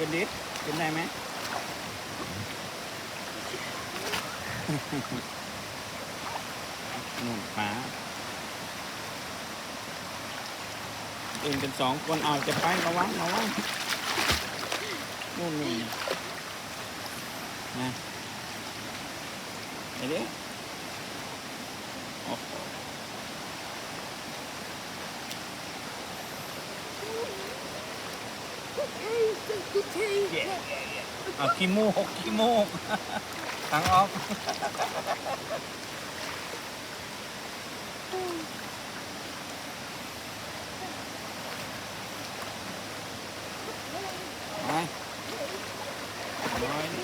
ขึ้นดิขึ้นได้ไหมนู่นป๋าอื่นเป็นสองคนเอาจะไประวังระวังนู่นนี่นะไปดิโอ้โห เอาขี้มูกขี้มูกทางออกไปน้อยดิ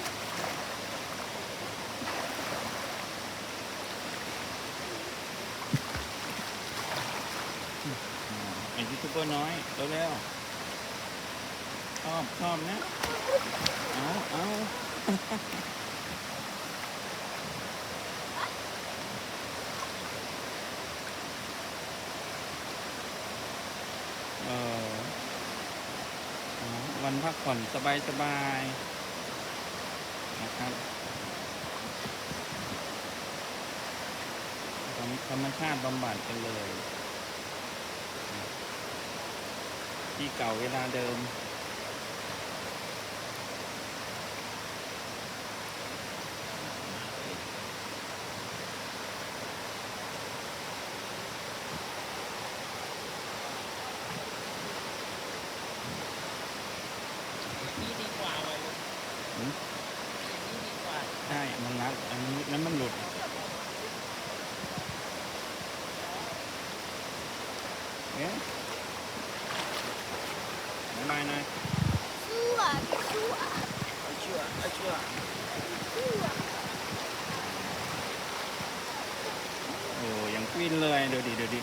ไอ้ยูทูบเบอร์น้อยเร็วๆช อบชอบนะ เอาเอาเออวันพักผ่อนสบายสบายๆนะครับธรรมชาติบำบัดกันเลย ที่เก่าเวลาเดิม นี่ดีกว่าเลย หืม นี่ดีกว่า ใช่มันรัดอันนี้นั้นมันหลุดเอ๊ะบ๊ายบายนายชั่วชั่วชื่อเอาเชื่อชั่วโอ้ยังกวินเลยดูดิดูดิ